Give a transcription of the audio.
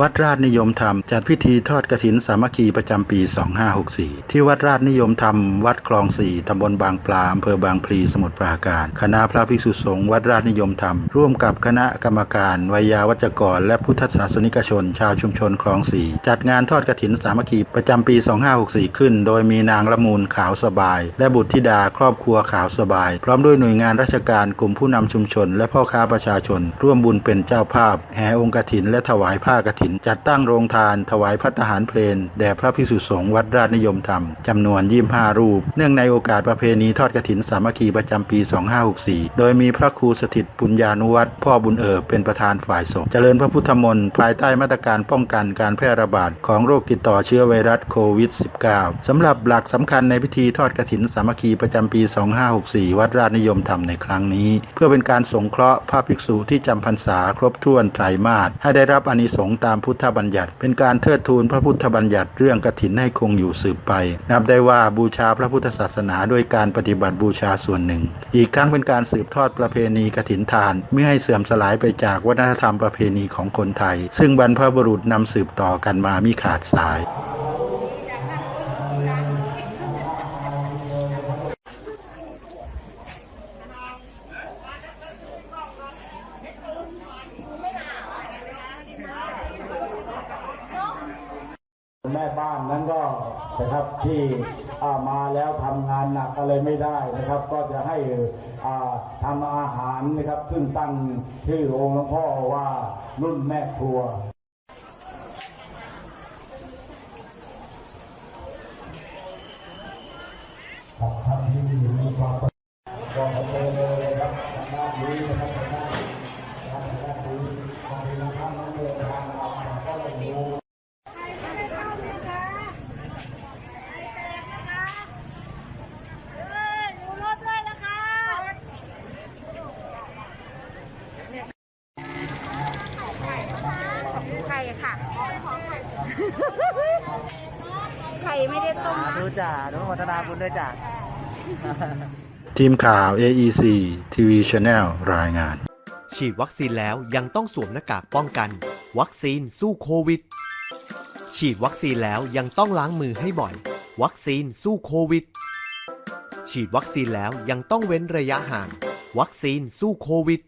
วัดราชนิยมธรรมจัดพิธีทอดกระถินสามัคคีประจำปี 2564 ที่วัดราชนิยมธรรม วัดคลองสี่ตำบลบางปลาอำเภอบางพลีสมุทรปราการ คณะพระภิกษุสงฆ์วัดราชนิยมธรรม ร่วมกับคณะกรรมการวิยาวัจกร และพุทธศาสนิกชน ชาวชุมชนคลองสี่จัดงานทอดกระถินสามัคคีประจำปี 2564 ขึ้น โดยมีนางละมูลขาวสบาย และบุตรธิดาครอบครัวขาวสบาย พร้อมด้วยหน่วยงานราชการกลุ่มผู้นำชุมชน และพ่อค้าประชาชน ร่วมบุญเป็นเจ้าภาพ แห่องค์กระถินและถวายผ้ากระถินจัดตั้งโรงทานถวายพัตตาหารเพลนแด่พระภิกษุสงฆ์วัดราชนิยมธรรมจำนวน25รูป เนื่องในโอกาสประเพณีทอดกรถินสามัคคีประจำปี 2564 โดยมีพระครูสถิตปุญญานุวัตรพ่อบุญเอิบเป็นประธานฝ่ายสงฆ์เจริญพระพุทธมนต์ภายใต้มาตรการป้องกันการแพร่ระบาดของโรคติดต่อเชื้อไวรัสโควิด -19 สำหรับหลักสำคัญในพิธีทอดกรถินสามัคคีประจำปี 2564 วัดราชนิยมธรรมในครั้งนี้ เพื่อเป็นการสงเคราะห์พระภิกษุที่จำพรรษาครบถ้วนไตรมาสให้ได้รับอานิสงส์ตามพุทธบัญญัติ เป็นการเทิดทูนพระพุทธบัญญัติเรื่องกถินให้คงอยู่สืบไป นับได้ว่าบูชาพระพุทธศาสนาด้วยการปฏิบัติบูชาส่วนหนึ่ง อีกทั้งเป็นการสืบทอดประเพณีกถินทานไม่ให้เสื่อมสลายไปจากวัฒนธรรมประเพณีของคนไทย ซึ่งบรรพบุรุษนำสืบต่อกันมามิขาดสาย แม่บ้านนั้นก็นะครับที่มาแล้วทำงานหนักอะไรไม่ได้นะครับ ก็จะให้ทำทำอาหารนะครับ ซึ่งตั้งชื่อองค์หลวงพ่อว่ารุ่นแม่ครัว ครับท่านที่มีความก็ขอเชิญเลยนะครับทางด้านนี้นะครับทางด้านทางด้านนี้บางทีท่านนั้นเดินทางมาก็ไม่รู้ ดูรถด้วยนะคะ ไข่ค่ะ ไข่ไม่ได้ต้มนะดูจ่าดูวัฒนาบุญด้วยจ่าทีมข่าว AEC TV Channel รายงาน ฉีดวัคซีนแล้วยังต้องสวมหน้ากากป้องกัน วัคซีนสู้โควิด ฉีดวัคซีนแล้วยังต้องล้างมือให้บ่อย วัคซีนสู้โควิด ฉีดวัคซีนแล้วยังต้องเว้นระยะห่าง วัคซีนสู้โควิด